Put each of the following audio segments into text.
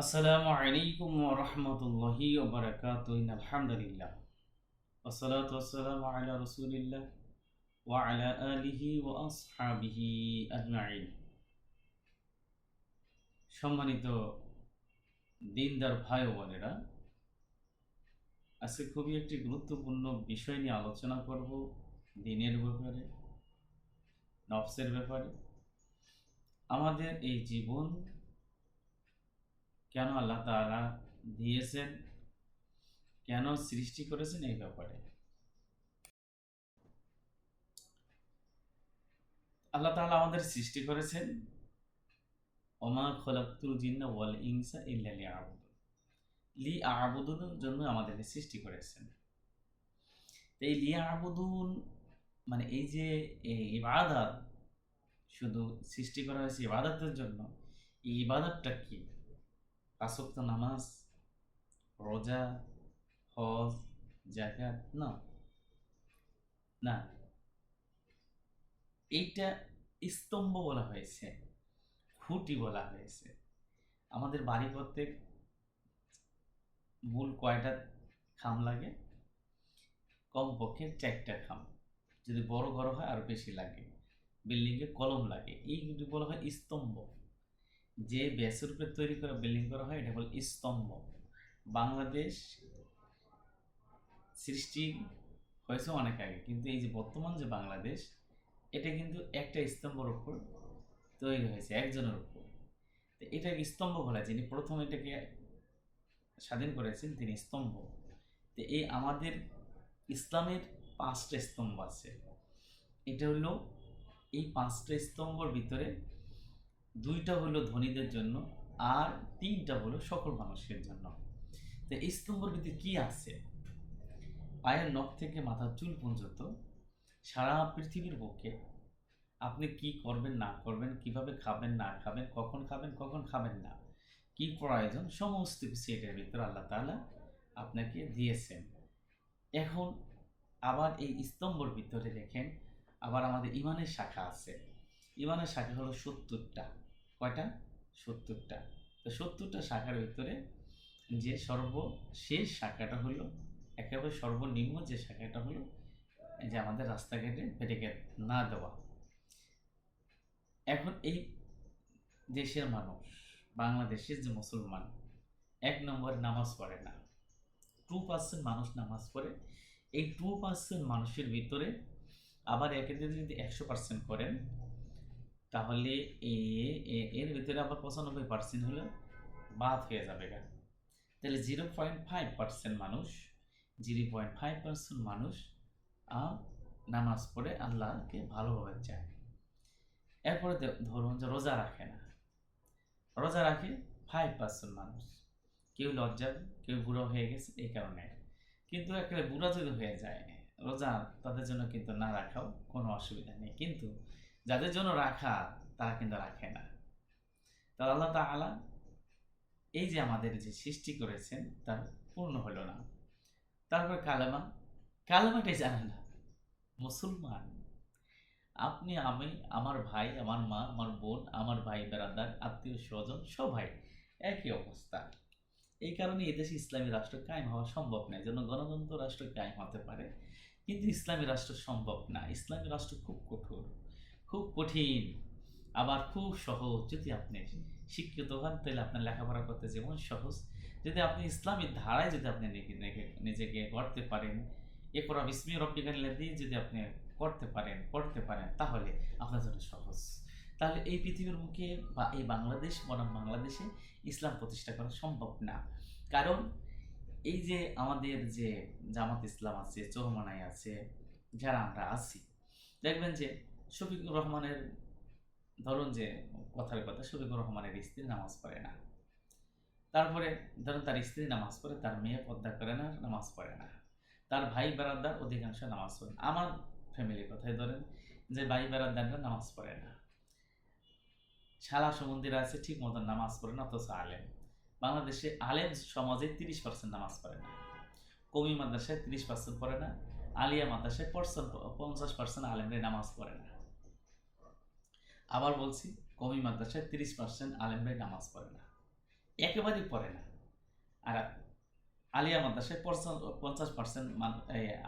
আসসালামু আলাইকুম ওয়া রাহমাতুল্লাহি ওয়া বারাকাতুহু। ইনাল হামদুলিল্লাহ ওয়া সসালাতু ওয়া সালামু আলা রাসূলিল্লাহ ওয়া আলা আলিহি ওয়া আসহাবিহি আজমাইন। সম্মানিত দিনদার ভাই ও বোনেরা, আজকে খুবই একটি গুরুত্বপূর্ণ বিষয় নিয়ে আলোচনা করব দিনের ব্যাপারে, নফসের ব্যাপারে। আমাদের এই জীবন কেন আল্লাহ তাআলা দিয়েছেন? কেন সৃষ্টি করেছেন এই ব্যাপারে? আল্লাহ তাআলা আমাদের সৃষ্টি করেছেন। ওমা খলাকুল জিন্না ওয়াল ইনসা ইল্লা লিয়াবুদুন। লি আবুদুনের জন্য আমাদেরকে সৃষ্টি করেছেন। এই লি আবুদুন মানে এই যে ইবাদত, শুধু সৃষ্টি করা হয়েছে ইবাদতের জন্য, এই ইবাদতটা কি? পাঁচক্ত নামাজ, রোজা, হজ জাকাত না? না। এইটা স্তম্ভ বলা হয়েছে, খুঁটি বলা হয়েছে। আমাদের বাড়ি করতে মূল কয়টা খাম লাগে? কমপক্ষে চারটা খাম। যদি বড় ঘর হয়, আরও বেশি লাগে। বিল্ডিংয়ে কলম লাগে। এইগুলি বলা হয় স্তম্ভ। যে ব্যাসের উপরে তৈরি করা বিল্ডিং করা হয়, এটা বলে স্তম্ভ। বাংলাদেশ সৃষ্টি হয়েছে অনেক আগে, কিন্তু এই যে বর্তমান যে বাংলাদেশ, এটা কিন্তু একটা স্তম্ভের উপর তৈরি হয়েছে, একজনের উপর। তো এটাকে স্তম্ভ বলা যিনি প্রথম এটাকে স্বাধীন করেছেন, তিনি স্তম্ভ। তো এই আমাদের ইসলামের পাঁচটা স্তম্ভ আছে। এটা হলো এই পাঁচটা স্তম্ভর ভিতরে দুইটা হলো ধনীদের জন্য আর তিনটা হলো সকল মানুষের জন্য। তো এই স্তম্ভের ভিতরে কি আছে? পায়ের নখ থেকে মাথার চুল পর্যন্ত সারা পৃথিবীর বুকে আপনি কি করবেন, না করবেন, কীভাবে খাবেন, না খাবেন, কখন খাবেন কখন খাবেন না, কি প্রয়োজন, সমস্ত কিছু এটার ভিতরে আল্লাহ তাআলা আপনাকে দিয়েছেন। এখন আবার এই স্তম্ভর ভিতরে দেখেন, আবার আমাদের ইমানের শাখা আছে। ইমানের শাখা হলো সত্তরটা। কয়টা? সত্তরটা। তো সত্তরটা শাখার ভিতরে যে সর্বশেষ শাখাটা হলো, একেবারে সর্বনিম্ন যে শাখাটা হলো যে আমাদের রাস্তাঘাটে ব্যারিকেড না দেওয়া। এখন এই দেশের মানুষ, বাংলাদেশের যে মুসলমান, এক নম্বর নামাজ পড়ে না। টু পার্সেন্ট মানুষ নামাজ পড়ে। এই টু পার্সেন্ট মানুষের ভিতরে আবার একে যদি একশো পার্সেন্ট করেন তাহলে এ এর ভিতরে আবার পঁচানব্বই পার্সেন্ট হলে বাদ হয়ে যাবে গা। তাহলে জিরো পয়েন্ট ফাইভ পার্সেন্ট মানুষ জিরো পয়েন্ট ফাইভ পার্সেন্ট মানুষ নামাজ পড়ে আল্লাহকে ভালোভাবে চায় এরপরে ধরুন যে রোজা রাখে না, রোজা রাখে ফাইভ পার্সেন্ট মানুষ। কেউ লজ্জা কেউ বুড়ো হয়ে গেছে এই কারণে। কিন্তু একেবারে বুড়া যদি হয়ে যায়, রোজা তাদের জন্য কিন্তু না রাখাও কোনো অসুবিধা নেই। কিন্তু যাদের জন্য রাখা, তারা কিন্তু রাখে না। তা আল্লাহ তাআলা এই যে আমাদের যে সৃষ্টি করেছেন তা পূর্ণ হলো না। তারপর কালেমা, কালেমাটাই জানে না। মুসলমান, আপনি, আমি, আমার ভাই, আমার মা, আমার বোন, আমার ভাই বেড়াদার আত্মীয় স্বজন, সবাই একই অবস্থা। এই কারণে এদেশে ইসলামী রাষ্ট্র কায়েম হওয়া সম্ভব নয়, যেন গণতন্ত্র রাষ্ট্র কায়েম হতে পারে। কিন্তু ইসলামী রাষ্ট্র সম্ভব না। ইসলামী রাষ্ট্র খুব কঠোর। খুব কঠিন, আবার খুব সহজ। যদি আপনি শিক্ষিত হন, তাহলে আপনার লেখাপড়া করতে যেমন সহজ। যদি আপনি ইসলামের ধারায় যদি আপনি নিজে- নিজে- নিজেকে গড়তে পারেন, এরপর বিস্মি রব্বিকাল্লা দিয়ে যদি আপনি করতে পারেন, পড়তে পারেন, তাহলে আপনার জন্য সহজ। তাহলে এই পৃথিবীর মুখে বা এই বাংলাদেশ বনাম বাংলাদেশে ইসলাম প্রতিষ্ঠা করা সম্ভব না। কারণ এই যে আমাদের যে জামাত ইসলাম আছে চৌমানায় আছে, যারা আমরা আছি, দেখবেন যে শফিকুর রহমানের ধরুন যে কথার কথা, শফিকুর রহমানের স্ত্রী নামাজ পড়ে না। তারপরে ধরুন তার স্ত্রী নামাজ পড়ে, তার মেয়ে পদ্মা করে না, নামাজ পড়ে না। তার ভাই বেড়াদার অধিকাংশ নামাজ পড়ে। আমার ফ্যামিলির কথাই ধরেন যে ভাই বেড়াদাররা নামাজ পড়ে না। শালা সমন্দিরা আছে ঠিক মতন নামাজ পড়ে না, অথচ আলেম। বাংলাদেশে আলেম সমাজে তিরিশ পার্সেন্ট নামাজ পড়ে না। কমি মাদ্রাসায় তিরিশ পার্সেন্ট পড়ে না। আলিয়া মাদ্রাসায় পঞ্চাশ পার্সেন্ট আলেমরা নামাজ পড়ে না। আবার বলছি কমি মাদ্রাসায় তিরিশ পার্সেন্ট আলেমরাই নামাজ পড়ে না। একেবারেই পড়ে না। আর আলিয়া মাদ্রাসায় পঞ্চাশ পার্সেন্ট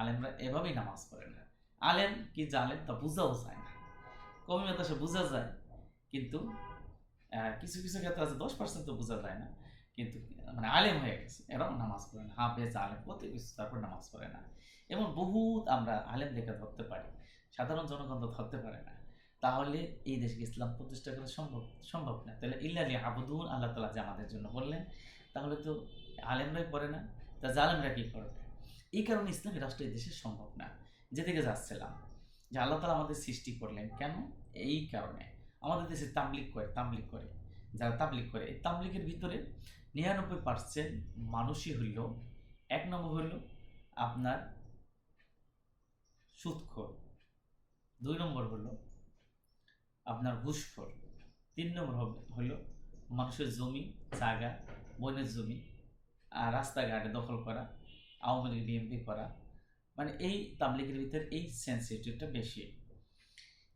আলেমরা এভাবেই নামাজ পড়ে না। আলেম কি জালেম তা বোঝাও যায় না। কমি মাদ্রাসা বোঝা যায়, কিন্তু কিছু কিছু ক্ষেত্রে আছে দশ পার্সেন্ট তো বোঝা যায় না। কিন্তু মানে আলেম হয়ে গেছে, এরাও নামাজ পড়ে না। হাফেজ, আলেম, কত কিছু তারপর নামাজ পড়ে না। এমন বহুত আমরা আলেম দেখে ধরতে পারি। সাধারণ জনগণ তো ধরতে পারে না। তাহলে এই দেশকে ইসলাম প্রতিষ্ঠা করা সম্ভব সম্ভব না। তাহলে ইল্লালি আবুদুন, আল্লাহ তালা যে আমাদের জন্য বললেন, তাহলে তো আলেমরাই পড়ে না, তা জালেমরা কি করবে এই কারণে ইসলামী রাষ্ট্র এই দেশে সম্ভব না। যেদিকে যাচ্ছিলাম, যে আল্লাহ তালা আমাদের সৃষ্টি করলেন কেন? এই কারণে। আমাদের দেশে তাবলিক করে তাবলিক করে। যারা তাবলিক করে, এই তাবলিকের ভিতরে নিরানব্বই পার্সেন্ট মানুষই হইল, এক নম্বর হইল আপনার সুদখোর দুই নম্বর হলো আপনার ঘুষখোর তিন নম্বর হলো মানুষের জমি, জায়গা, বনের জমি আর রাস্তাঘাটে দখল করা, আওয়ামী লীগ বিএনপি করা। মানে এই তাবলিকের ভিতরে এই সেন্সিটিভটা বেশি।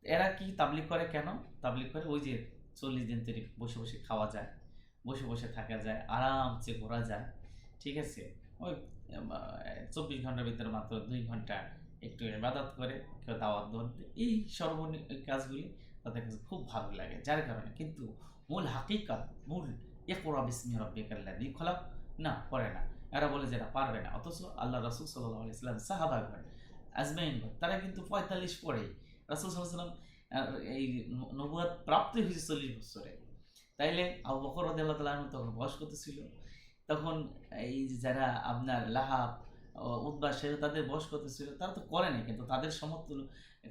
এরা কি তাবলিক করে কেন? তাবলিক করে ওই যে চল্লিশ দিন তৈরি বসে বসে খাওয়া যায়, বসে বসে থাকা যায়, আরামসে ঘোরা যায়, ঠিক আছে? ওই চব্বিশ ঘণ্টার ভিতরে মাত্র দুই ঘণ্টা একটু ইবাদত করে, কেউ দাওয়াত দোয়াত এই সর্বনি এই কাজগুলি তাদের কাছে খুব ভালো লাগে, যার কারণে কিন্তু মূল হাকিকাত, মূল একরা বিসমি রব্বিকাল্লাযী খলাক, না করে না। এরা বলে যে এরা পারবে না, অথচ আল্লাহ রাসূল সাল্লাল্লাহু ইসলাম সাহাবাগণ আজমাইন তারা কিন্তু পঁয়তাল্লিশ পরে রাসূল সাল্লাম এই নবুয়াত প্রাপ্তি হয়েছে চল্লিশ বছরে। তাইলে আবু বকর রাদিয়াল্লাহু তাআলা আনহু তখন বয়স কত ছিল। তখন এই যারা আপনার লাহাব উদ্বাস তাদের বয়স কত ছিল, তারা তো করে নাই, কিন্তু তাদের সমর্থন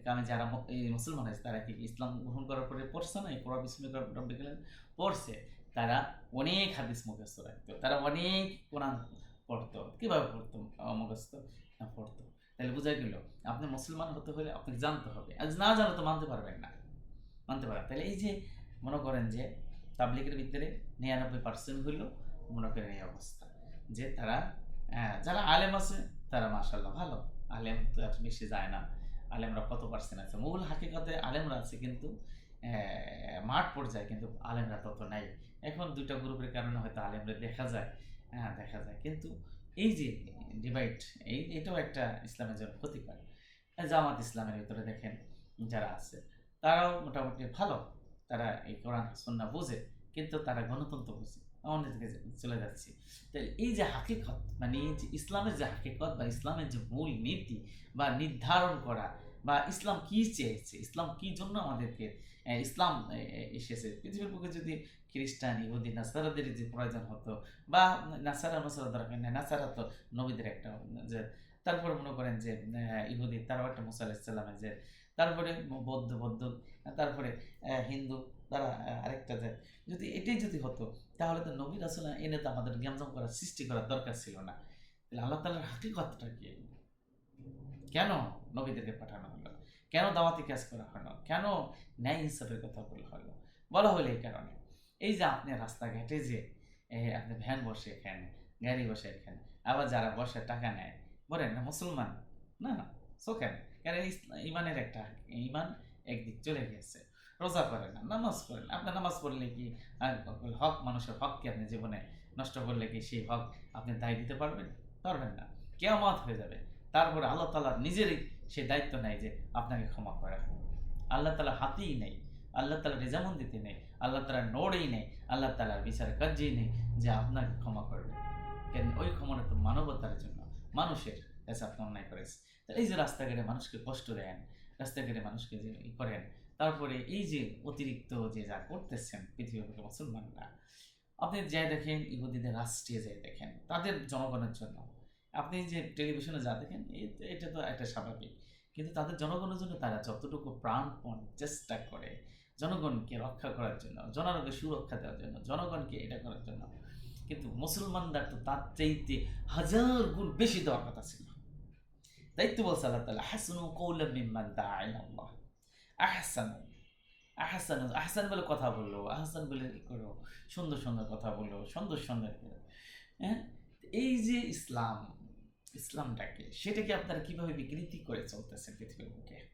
কামে যারা এই মুসলমান আছে, তারা কি ইসলাম গ্রহণ করার পরে পড়ছে না? এই বিস্ময় রব্বে গেলেন পড়ছে। তারা অনেক হাদিস মুখস্থ রাখতো। তারা অনেক কোরআন পড়তো। কীভাবে পড়তো? মুখস্থ পড়তো? তাহলে বোঝা গেল, আপনি মুসলমান হতে হলে আপনাকে জানতে হবে। আজ না জানো তো মানতে পারবেন না। মানতে পারবেন তাহলে এই যে মনে করেন যে তাবলিকের ভিতরে নিরানব্বই পার্সেন্ট হইল মনে করেন এই অবস্থা। যে তারা যারা আলেম আছে, তারা মাশাল্লাহ ভালো। আলেম তো বেশি যায় না। আলেমরা কত পার্সেন্ট আছে? মূল হাকিকতে আলেমরা আছে কিন্তু মাঠ পর্যায়ে কিন্তু আলেমরা তত নাই। এখন দুইটা গ্রুপের কারণে হয়তো আলেমরা দেখা যায় হ্যাঁ দেখা যায়। কিন্তু এই যে ডিভাইড এই এটাও একটা ইসলামের জন্য ক্ষতিকর। জামাত ইসলামের ভিতরে দেখেন যারা আছে, তারাও মোটামুটি ভালো। তারা এই কোরআন সন্না বোঝে, কিন্তু তারা গণতন্ত্র বোঝে। আমাদের দিকে চলে যাচ্ছি। তাই এই যে হাকিকত মানে এই যে ইসলামের যে হাকিকত বা ইসলামের যে মূল নীতি বা নির্ধারণ করা বা ইসলাম কি চেয়েছে, ইসলাম কি জন্য আমাদেরকে ইসলাম এসেছে? পৃথিবীর বুকে যদি খ্রিস্টান, ইহুদি, নাসারাদের যে প্রয়োজন হতো বা নাসারা মাসারা দরকার নেই, নাসারা তো নবীদের একটা, যে, তারপরে মনে করেন যে ইহুদি, তারাও একটা মুসা আলাইসাল্লামের যে তারপরে বৌদ্ধ বৌদ্ধ, তারপরে হিন্দু তারা আরেকটা যে, যদি এটাই যদি হতো, তাহলে তো নবীর আসলে এনে তো আমাদের জ্ঞানজম করার সৃষ্টি করার দরকার ছিল না। তাহলে আল্লাহ তালার হাকিকতটা কি? কেন নবীদেরকে পাঠানো হলো? কেন দাওয়াতি কাজ করা হলো? কেন ন্যায় ইনসাফের কথা বলা হলো? বলা হলো এই কারণে। এই যে আপনি রাস্তাঘাটে যে আপনি ভ্যান বসে এখানে গাড়ি বসে এখানে আবার যারা বসে টাকা নেয়, বলেন না মুসলমান? না সোকেন কারণ ইমানের একটা ইমান একদিক চলে গেছে। রোজা করেন না, নামাজ পড়েন আপনার নামাজ পড়লে কি হক, মানুষের হককে আপনি জীবনে নষ্ট করলে কি সেই হক আপনি দায় দিতে পারবেন? পারবেন না। কেয়ামত হয়ে যাবে। তারপরে আল্লাহ তালা নিজেরই সেই দায়িত্ব নেয় যে আপনাকে ক্ষমা করা আল্লাহ তালা হাতেই নেই। আল্লাহ তালা রেজামন্দিতে নেই। আল্লাহ তালা নোড়েই নেই। আল্লাহ তালার বিচার কার্যেই নেই যে আপনাকে ক্ষমা করবে। কেন? ওই ক্ষমাটা তো মানবতার জন্য, মানুষের কাছে অন্যায় করেছে এই যে রাস্তাঘাটে মানুষকে কষ্ট দেন, রাস্তাঘাটে মানুষকে যে ই করেন, তারপরে এই যে অতিরিক্ত যে যা করতেছেন পৃথিবীর মুসলমানরা, আপনি যাই দেখেন, ইহুদিদের রাষ্ট্রে যাই দেখেন, তাদের জনগণের জন্য। আপনি যে টেলিভিশনে যা দেখেন এটা তো একটা স্বাভাবিক। কিন্তু তাদের জনগণের জন্য তারা যতটুকু প্রাণপণ চেষ্টা করে জনগণকে রক্ষা করার জন্য জনগণকে সুরক্ষা দেওয়ার জন্য, জনগণকে এটা করার জন্য, কিন্তু মুসলমানদের তো তার চাইতে হাজার গুণ বেশি দেওয়ার কথা ছিল তো বলছে আল্লাহ তালা হাসানু কৌলা মিম্মান দাআইনাল্লাহ আহসানু আহসানু আহসান আহসান বলে কথা বলল। আহসান বলে ই করো? সুন্দর সুন্দর কথা বলল। সুন্দর সুন্দর। হ্যাঁ? এই যে ইসলাম, ইসলামটাকে, সেটাকে আপনারা কীভাবে বিকৃতি করে চলতেছেন পৃথিবীর বুকে?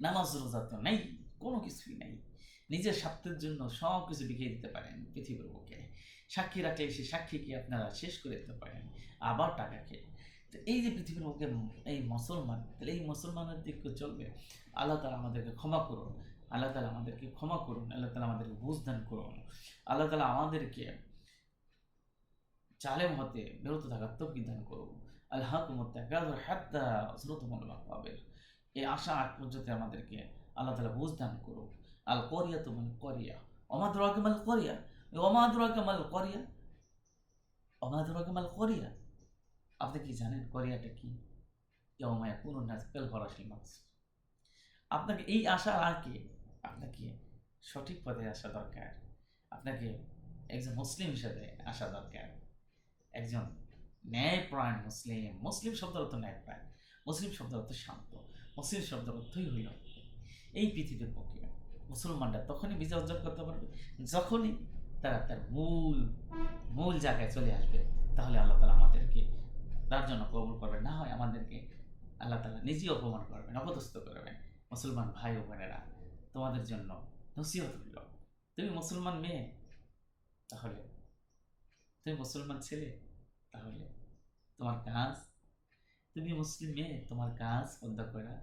নামাজ, রোজা তো নেই, কোনো কিছুই নেই। নিজের স্বার্থের জন্য সব কিছু বিকিয়ে দিতে পারেন পৃথিবীর বুকে। সাক্ষী রাখলে সেই সাক্ষীকে আপনারা শেষ করে দিতে পারেন। আবার টাকা খেয়ে তো এই যে পৃথিবীর মুখে এই মুসলমান, তাহলে এই মুসলমানের দিকে চলবে, আল্লাহ তালা আমাদেরকে ক্ষমা করুন, আল্লাহ তালা আমাদেরকে ক্ষমা করুন, আল্লাহ তালা আমাদেরকে বুঝদান করুন, আল্লাহ তালা আমাদেরকে জালেম হতে, বিরত থাকার তৌফিক দান করুন। আল্লাহ কুমত্তাকাদুর হাত্তা শ্রোতমূল এই আশা আগ পর্যন্ত আমাদেরকে আল্লাহ তালা বুঝদান করুন আল করিয়া তুমুল করিয়া। অমাদুর আকেমাল করিয়া? অমাদুর আকেমাল করিয়া? অমাদুর আকেমাল করিয়া? আপনি কি জানেন কোরিয়াটা কি? ইয়মায়া কোন নাচ পেল ফরাসি মাছ আপনাকে এই আশার আগে আপনাকে সঠিক পথে আসা দরকার। আপনাকে একজন মুসলিম হিসেবে আসা দরকার। একজন ন্যায়প্রাণ মুসলিম। মুসলিম শব্দের অর্থ ন্যায়প্রাণ। মুসলিম শব্দের অর্থ শান্ত। মুসলিম শব্দের অর্থই হইল এই পৃথিবীর পক্ষে মুসলমানরা তখনই বিজয় অর্জন করতে পারবে। যখনই তারা তার মূল মূল জায়গায় চলে আসবে, তাহলে আল্লাহ তালা আমাদেরকে তার জন্য কবুল করবেন, না হয় আমাদেরকে আল্লাহ তালা নিজেই অপমান করবেন, অপদস্থ করবেন। মুসলমান ভাই ও বোনেরা, তোমাদের জন্য নসিহত হইল। তুমি মুসলমান মেয়ে, তাহলে? তুমি মুসলমান ছেলে, তাহলে? তোমার কাজ? তুমি মুসলিম মেয়ে, তোমার কাজ বন্ধ করা,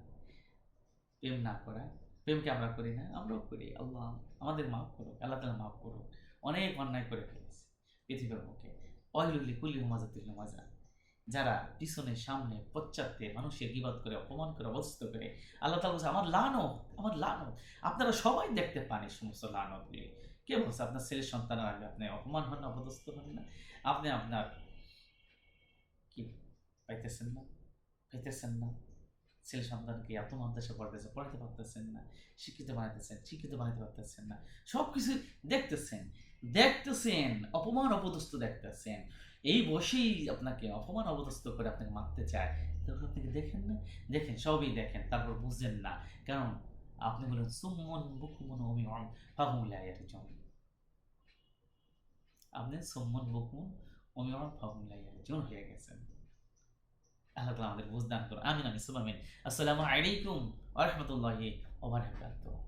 প্রেম না করা। প্রেমকে আমরা করি না, আমরাও করি। আল্লাহ আমাদের মাফ করো আল্লাহ তালা মাফ করো অনেক অন্যায় করে ফেলেছি পৃথিবীর মুখে অয়লুল্লি কুল্লি হুমাজাতুল মাজা যারা পিছনে সামনে পশ্চাতে মানুষের গিবাদ করে, অপমান করে, অবস্থিত করে, আল্লাহ তালা বলছে, আমার লানো আমার লানো আপনারা সবাই দেখতে পান এই সমস্ত লানতগুলি। কে বলছে, আপনার ছেলে সন্তানের আগে আপনি অপমান হন না, অপদস্থ হন না? আপনি আপনার কি পাইতেছেন না? পাইতেছেন না? ছেলে সন্তানকে এত মাদ্রাসা পড়াতেছে পড়াতে পারতেছেন না, শিক্ষিত বানাইতেছেন, শিক্ষিত বানাইতে পারতেছেন না। সব কিছু দেখতেছেন। দেখতেছেন, অপমান অপদস্থ দেখতেছেন। এই বসেই আপনাকে অপমান অপদস্থ করে আপনাকে মারতে চায়। তখন আপনাকে দেখেন না? দেখেন, সবই দেখেন, তারপর বুঝছেন না। কারণ আপনি বলেন সুমন বুকুমন অমিয়ন ফাহুমুল্লাহিয়ার জন আপনি সুমন বুকুমন অমিয়ন ফাহুমুল্লাহিয়ার জন হয়ে গেছেন। আল্লাহ তালা আমাদের বুঝদান করুন। আমিন আমি সুমামিন আসসালামু আলাইকুম ওয়া রাহমাতুল্লাহি ওয়া বারাকাতুহু।